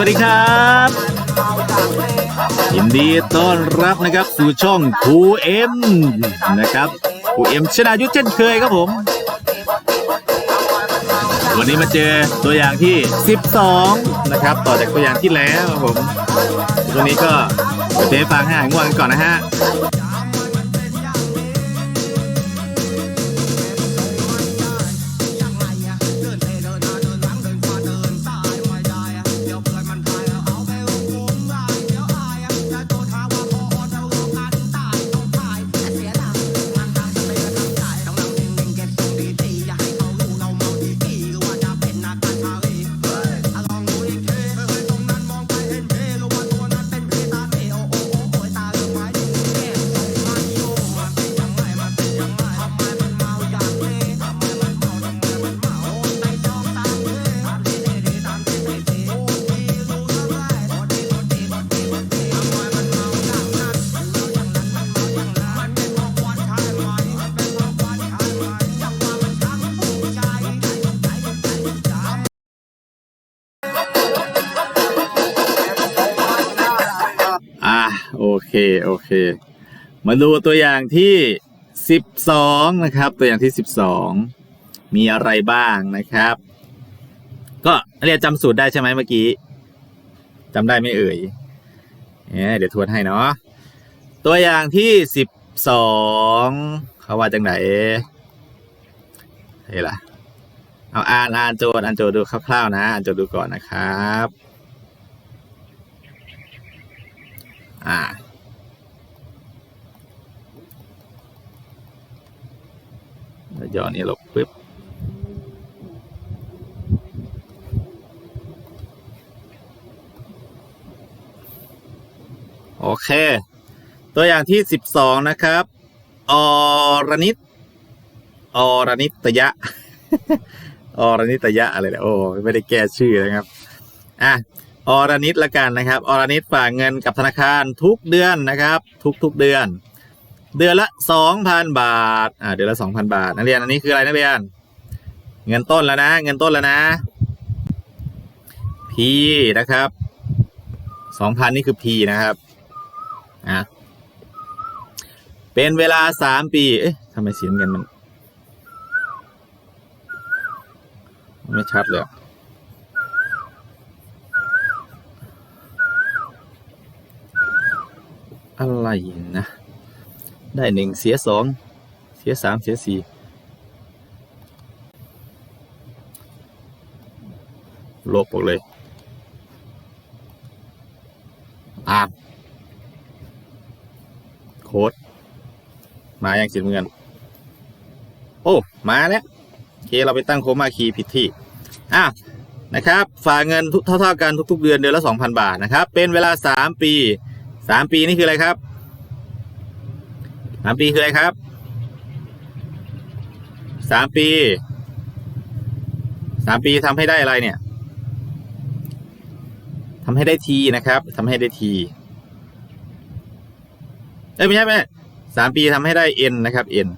วัสดีครับยินดีต้อนรับนะครับสู่ช่องครูเอ็มนะครับครูเอ็มชนายุทธเช่นเคยครับผม วันนี้มาเจอตัวอย่างที่ 12 นะครับ ต่อจากตัวอย่างที่แล้วครับผม ตัวนี้ก็เดี๋ยวเทฟังให้หายง่วงกันก่อนนะฮะ โอเค มาดูตัวอย่างที่ 12 นะครับ ตัวอย่างที่ 12 มีอะไรบ้างนะครับ ก็เรียนจำสูตรได้ใช่ไหมเมื่อกี้จำได้ไม่เอ่ยเนี่ยเดี๋ยวทวนให้เนาะตัวอย่างที่ 12 เขาว่าจังไหนเฮ้ยล่ะเอาอ่านอ่านโจทย์อ่านโจทย์ดูคร่าวๆนะ อ่านโจทย์ดูก่อนนะครับ อ่า แล้ว ย้อนนี่ลบปึ๊บโอเค ตัวอย่างที่ 12 นะครับ อรนิต อรนิตยะ อรนิตยะอะไรเนี่ยโอ้ไม่ได้แก้ชื่อนะครับ อะ อรนิตละกันนะครับ อรนิตฝากเงินกับธนาคารทุกเดือนนะครับ ทุกทุกเดือน เดือนละสองพันบาท อ่า เดือนละสองพันบาท นักเรียน อันนี้คืออะไรนักเรียน เงินต้นแล้วนะ เงินต้นแล้วนะ P นะครับสองพันนี่คือ P นะครับ อะ เป็นเวลาสามปี เอ๊ะทำไมเสีน้ำเงินมัน ไม่ชัดเลยอะไรนะ ได้หนึ่งเสียสองเสียสามเสียสี่ลบออกเลยอ่านโค้ดมาอย่างสีน้ำเงินโอ้ มาแล้วโอเคเราไปตั้งโคมาคีผิดที่ อะนะครับ ฝากเงินเท่าๆกันทุก ๆ เดือนเดือนละ 2,000 บาทนะครับ เป็นเวลา 3 ปี 3 ปีนี่คืออะไรครับ 3ปีคืออะไรครับ3ปี3ปีทำให้ได้อะไรเนี่ยทำให้ได้ทีนะครับทำให้ได้ทีเอ้ยไม่ใช่ไม่สามปีทำให้ได้ n นนะครับ n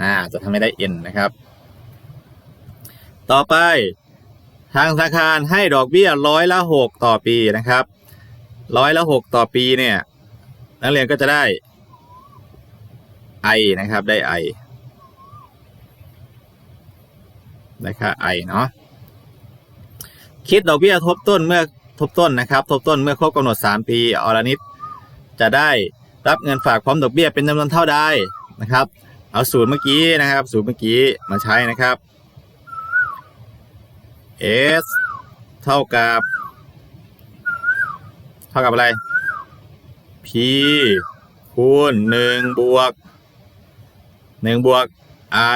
อ่า จะทำให้ได้ n นะครับ ต่อไป ทางธนาคารให้ดอกเบี้ยร้อยละหกต่อปีนะครับร้อยละหกต่อปีเนี่ย นักเรียนก็จะได้ i นะครับ ได้ i ได้ค่า i เนาะคิดดอกเบี้ยทบต้นเมื่อทบต้นนะครับ ทบต้นเมื่อครบกำหนด 3 ปีอรนิตจะได้รับเงินฝากพร้อมดอกเบี้ยเป็นจำนวนเท่าใดนะครับ เอาสูตรเมื่อกี้นะครับสูตรเมื่อกี้มาใช้นะครับ s เท่ากับ เท่ากับอะไร p คูณหนึ่งบวกหนึ่งบวก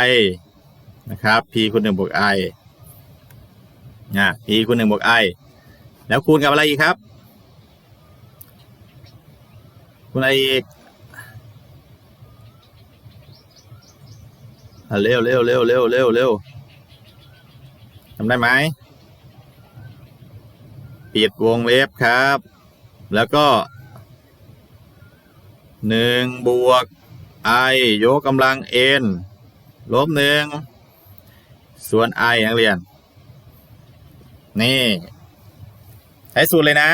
i นะครับ p คูณหนึ่งบวก i นะ p คูณหนึ่งบวก i แล้วคูณกับอะไรอีกครับ คูณอะไรอีกเร็วเร็วเร็วเร็วเร็วเร็วทำได้ไหมปิดวงเล็บครับ แล้วก็ หนึ่งบวก i ยกกำลัง n ลบหนึ่งส่วน i นักเรียน นี่ ใช้สูตรเลยนะ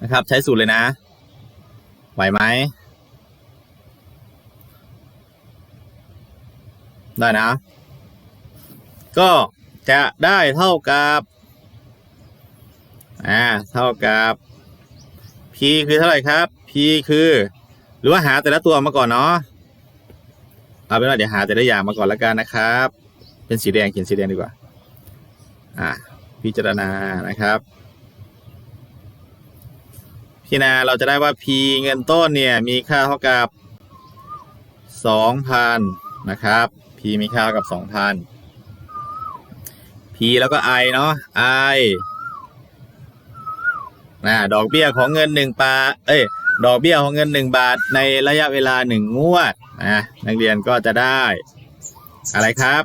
นะครับ ใช้สูตรเลยนะ ไหวไหม ได้นะ ก็จะได้เท่ากับอ่าเท่ากับ p คือเท่าไหร่ครับ p คือ หรือว่าหาแต่ละตัวมาก่อนเนาะเอาเป็นว่าเดี๋ยวหาแต่ละอย่างมาก่อนแล้วกันนะครับ เป็นสีแดงเขียนสีแดงดีกว่า อ่า พิจารณานะครับพิจารณาเราจะได้ว่า p เงินต้นเนี่ยมีค่าเท่ากับ2,000นะครับ p มีค่าเท่ากับ 2,000 p แล้วก็ i เนาะ i นะดอกเบี้ยของเงินหนึ่งปา เอ้ย ดอกเบี้ยของเงินหนึ่งบาทในระยะเวลาหนึ่งงวดนะนักเรียนก็จะได้ อะไรครับ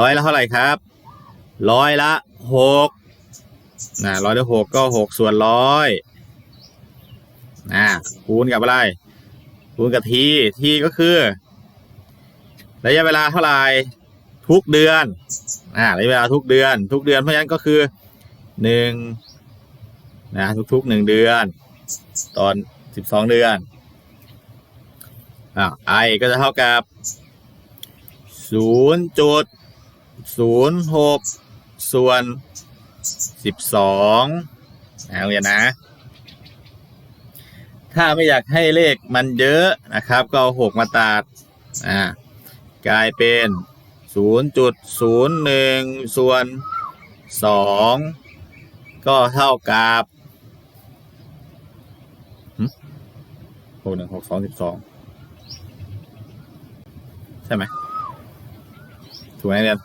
ร้อยละเท่าไหร่ครับ ร้อยละหกนะร้อยละหกก็หกส่วนร้อยนะคูณกับอะไร คูณกับทีทีก็คือ ระยะเวลาเท่าไหร่ทุกเดือนอ่าระยะเวลาทุกเดือน ทุกเดือนเพราะฉะนั้นก็คือหนึ่งนะทุกๆหนึ่งเดือน ตอนสิบสองเดือนอ่าไอก็จะเท่ากับศูนย์จุดศูนย์หกส่วนสิบสองนะเรียนนะ ถ้าไม่อยากให้เลขมันเยอะนะครับ ก็เอาหกมาตัดอ่ากลายเป็นศูนย์จุดศูนย์หนึ่งส่วนสองก็เท่ากับ หกหนึ่งหกสองสิบสองใช่ไหมถูกไหมเรียน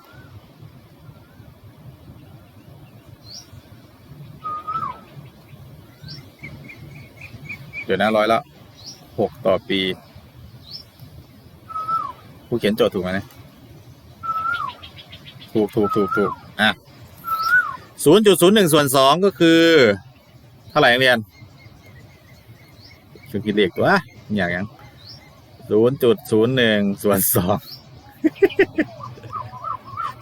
เดี๋ยวนะร้อยละหกต่อปี ผู้เขียนโจทย์ถูกไหมเนี่ยถูกถูกถูกถูกอะศูนย์จุดศูนย์หนึ่งส่วนสองก็คือ เท่าไหร่นักเรียน คือคิเลขตัวอย่างยังศูนย์จุดศูนย์หนึ่งส่วนสอง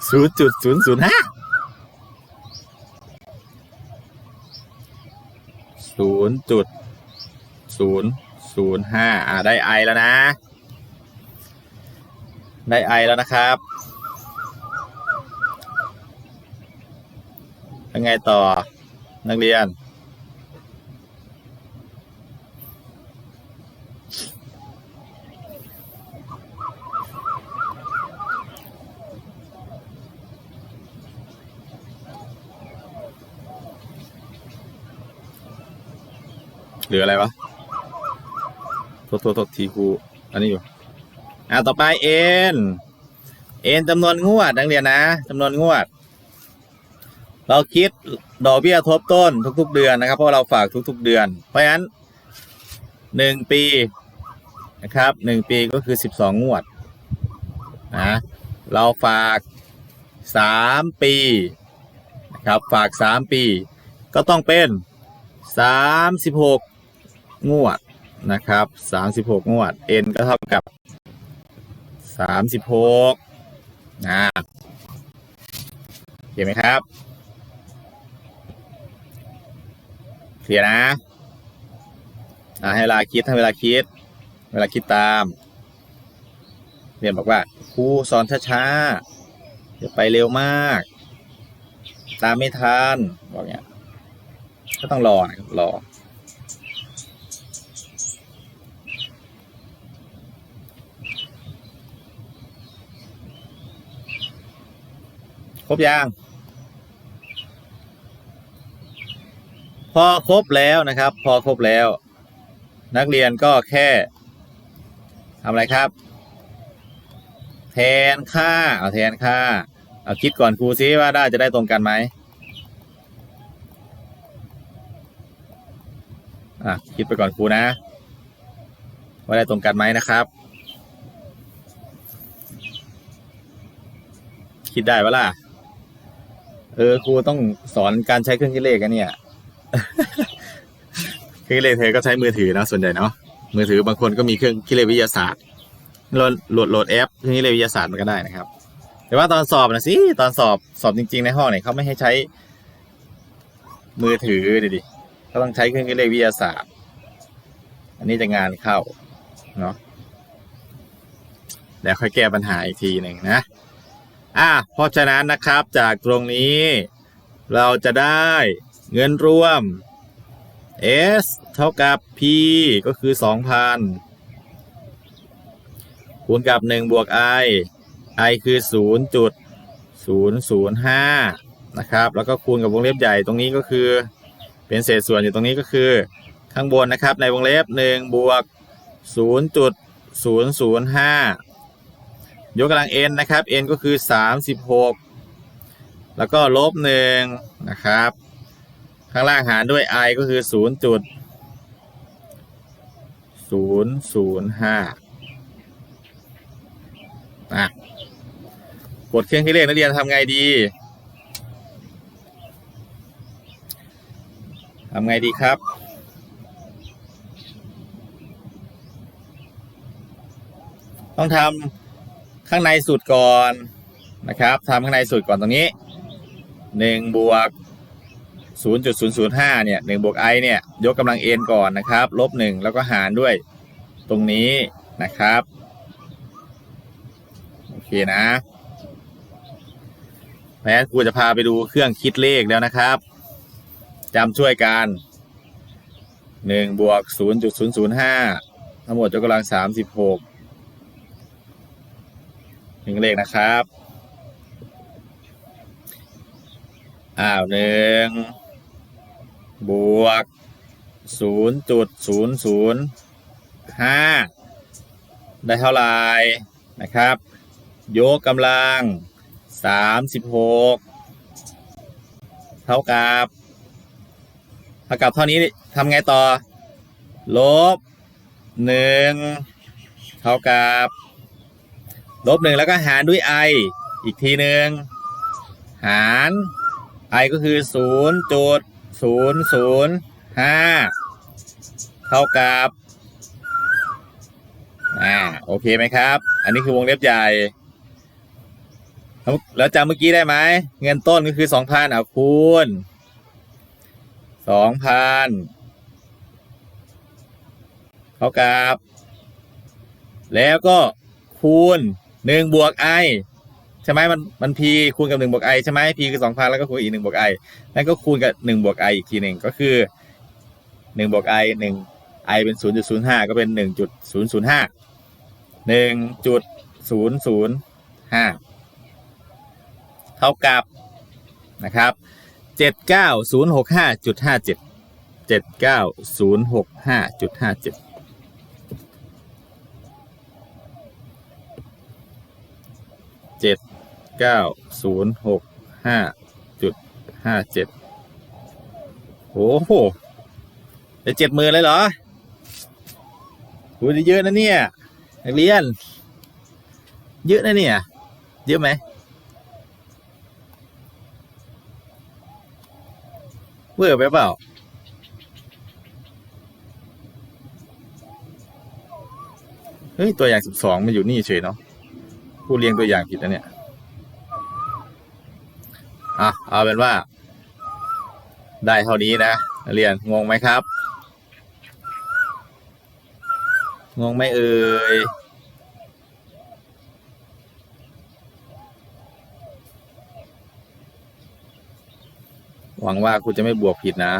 ศูนย์จุดศูนย์ศูนย์ห้าศูนย์จุดศูนย์ศูนย์ห้าอ่าได้ไอแล้วนะ ได้ไอแล้วนะครับยังไงต่อนักเรียน หลืออะไรวะโทษโทษทษทีคูอันนี้อยู่อ่าต่อไปเอ็นเอ็นจำนวนงวดนักเรียนนะจำนวนงวด เราคิดดอกเบี้ยทบต้นทุก ๆ เดือนนะครับ เพราะเราฝากทุก ๆ เดือน เพราะฉะนั้นหนึ่งปีนะครับหนึ่งปีก็คือสิบสองงวดนะเราฝากสามปีนะครับฝากสามปี ก็ต้องเป็นสามสิบหก งวดนะครับสามสิบหกงวด n ก็เท่ากับสามสิบหกนะเห็นไหมครับเคลียร์นะให้เวลาคิดให้เวลาคิด เวลาคิดตามเรียนบอกว่าครูสอนช้าๆอย่าไปเร็วมาก ตามไม่ทันบอกเนี้ยก็ต้องรอนะครับรอ ครบยังพอครบแล้วนะครับ พอครบแล้ว นักเรียนก็แค่ทำอะไรครับ แทนค่าเอาแทนค่า เอาคิดก่อนครูซิว่าได้จะได้ตรงกันไหมอะคิดไปก่อนครูนะ ว่าได้ตรงกันไหมนะครับ คิดได้ปะล่ะ เออครูต้องสอนการใช้เครื่องคิดเลขกันเนี่ยเครื่องคิดเลขเธอก็ใช้มือถือนะส่วนใหญ่เนาะมือถือบางคนก็มีเครื่องคิดเลขวิทยาศาสตร์โหลดโหลดโหลดแอปเครื่องคิดเลขวิทยาศาสตร์มันก็ได้นะครับ แต่ว่าตอนสอบนะสิตอนสอบสอบจริง ๆ ในห้องเนี่ยเขาไม่ให้ใช้ มือถือดิดิเขาต้องใช้เครื่องคิดเลขวิทยาศาสตร์ อันนี้จะงานเข้าเนาะเดี๋ยวค่อยแก้ปัญหาอีกทีหนึ่งนะ อะเพราะฉะนั้นนะครับจากตรงนี้ เราจะได้เงินรวม S เท่ากับ P ก็คือ 2,000 คูณกับ 1 บวก I I คือ 0.005 นะครับ แล้วก็คูณกับวงเล็บใหญ่ตรงนี้ก็คือ เป็นเศษส่วนอยู่ตรงนี้ก็คือ ข้างบนนะครับในวงเล็บ 1 บวก 0.005 ยกกำลัง n นะครับ n ก็คือ 36 แล้วก็ลบ1นะครับ ข้างล่างหารด้วย i ก็คือ 0.005อะกดเครื่องคิดเลขนักเรียนทำไงดีทำไงดีครับต้องทำ ข้างในสุดก่อนนะครับทำข้างในสุดก่อนตรงนี้1บวก0.005เนี่ย1บวก i เนี่ยยกกำลัง n ก่อนนะครับลบ1แล้วก็หารด้วยตรงนี้นะครับโอเคนะแพ้ครูจะพาไปดูเครื่องคิดเลขแล้วนะครับจำช่วยกัน1บวก0.005ทั้งหมดยกกำลัง 36 ถึงเลขนะครับอ้าวหนึ่งบวกศูนย์จุดศูนย์ศูนย์ห้าได้เท่าไรนะครับ ยกกำลังสามสิบหกเท่ากับเท่ากับเท่านี้ทำไงต่อ ลบหนึ่งเท่ากับ ลบหนึ่งแล้วก็หารด้วย i อีกทีหนึ่งหาร i ก็คือศูนย์จุดศูนย์ศูนย์ห้าเท่ากับอ่าโอเคไหมครับ อันนี้คือวงเล็บใหญ่ แล้วจำเมื่อกี้ได้ไหม เงินต้นก็คือสองพันเอาคูณสองพันเท่ากับ แล้วก็คูณ หนึ่งบวก i ใช่ไหมมันมัน p คูณกับหนึ่งบวก i ใช่ไหม p คือสองพันแล้วก็คูณอีกหนึ่งบวก i นั่นก็คูณกับหนึ่งบวก i อีกทีหนึ่งก็คือหนึ่งบวก i หนึ่ง i เป็นศูนย์จุดศูนย์ห้าก็เป็นหนึ่งจุดศูนย์ศูนย์ห้าหนึ่งจุดศูนย์ศูนย์ห้าเท่ากับนะครับเจ็ดเก้าศูนย์หกห้าจุดห้าเจ็ดเจ็ดเก้าศูนย์หกห้าจุดห้าเจ็ด เจ็ด เก้าศูนย์หกห้าจุดห้าเจ็ดโอ้โหจะเจ็ดหมื่นเลยเหรอดูเยอะนะเนี่ยนักเรียน เยอะนะเนี่ย เยอะไหมเวอร์ไปเปล่าเฮ้ยตัวอย่างสิบสองมันอยู่นี่เฉยเนาะผู้เรียงตัวอย่างผิดนะเนี่ย อะเอาเป็นว่า ได้เท่านี้นะเรียนงงไหมครับ งงไหมเอ่ยหวังว่าคุณจะไม่บวกผิดนะ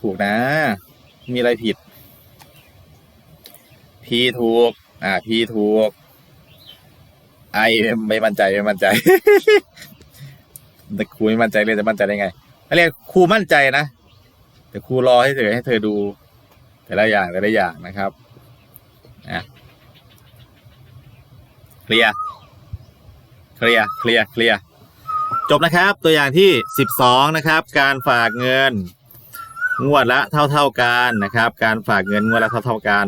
ถูกนะ มีอะไรผิด P ถูก อ่า P ถูก I ไม่มั่นใจไม่มั่นใจแต่ครูไม่มั่นใจเลยจะมั่นใจได้ไงเรียนครูมั่นใจนะแต่ครูรอให้เธอให้เธอดู แต่ละอย่างแต่ละอย่างนะครับอะเคลียร์เคลียร์เคลียร์เคลียร์จบนะครับ ตัวอย่างที่สิบสองนะครับ การฝากเงินงวดละเท่าเท่ากันนะครับ การฝากเงินงวดละเท่าเท่ากัน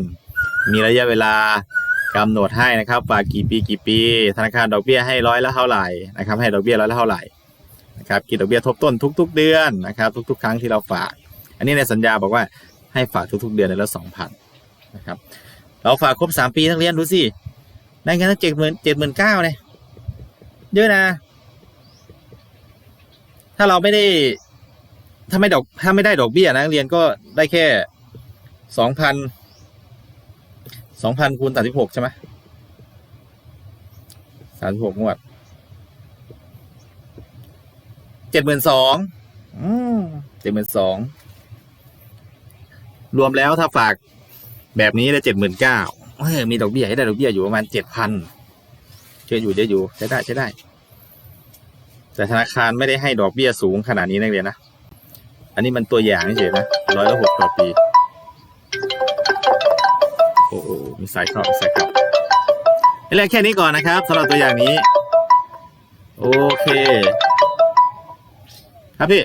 มีระยะเวลากำหนดให้นะครับฝากกี่ปีกี่ปี ธนาคารดอกเบี้ยให้ร้อยละเท่าไหร่นะครับ ให้ดอกเบี้ยร้อยละเท่าไหร่นะครับคิดดอกเบี้ยทบต้นทุก ๆ เดือนนะครับ ทุก ๆ ครั้งที่เราฝาก อันนี้ในสัญญาบอกว่าให้ฝากทุก ๆ เดือนเดือนละสองพันนะครับ เราฝากครบสามปีนักเรียนดูสิได้เงินตั้งเจ็ดหมื่นเจ็ดหมื่นเก้าเนี่ยเยอะนะ ถ้าเราไม่ได้ถ้าไม่ดอกถ้าไม่ได้ดอกเบี้ยนะนักเรียนก็ได้แค่สองพัน สองพันคูณสามสิบหกใช่ไหมสามสิบหกงวดเจ็ดหมื่นสองเจ็ดหมื่นสองรวมแล้วถ้าฝากแบบนี้ได้เจ็ดหมื่นเก้ามีดอกเบี้ยให้ได้ดอกเบี้ยอยู่ประมาณเจ็ดพันเชื่ออยู่เยอะอยู่ใช้ได้ใช้ได้ แต่ธนาคารไม่ได้ให้ดอกเบี้ยสูงขนาดนี้นักเรียนนะ อันนี้มันตัวอย่างเฉยๆนะร้อยละหกต่อปีโอ้โหมีสายเข้ามีสายเข้านี่แหละแค่นี้ก่อนนะครับสำหรับตัวอย่างนี้ โอเค ครับพี่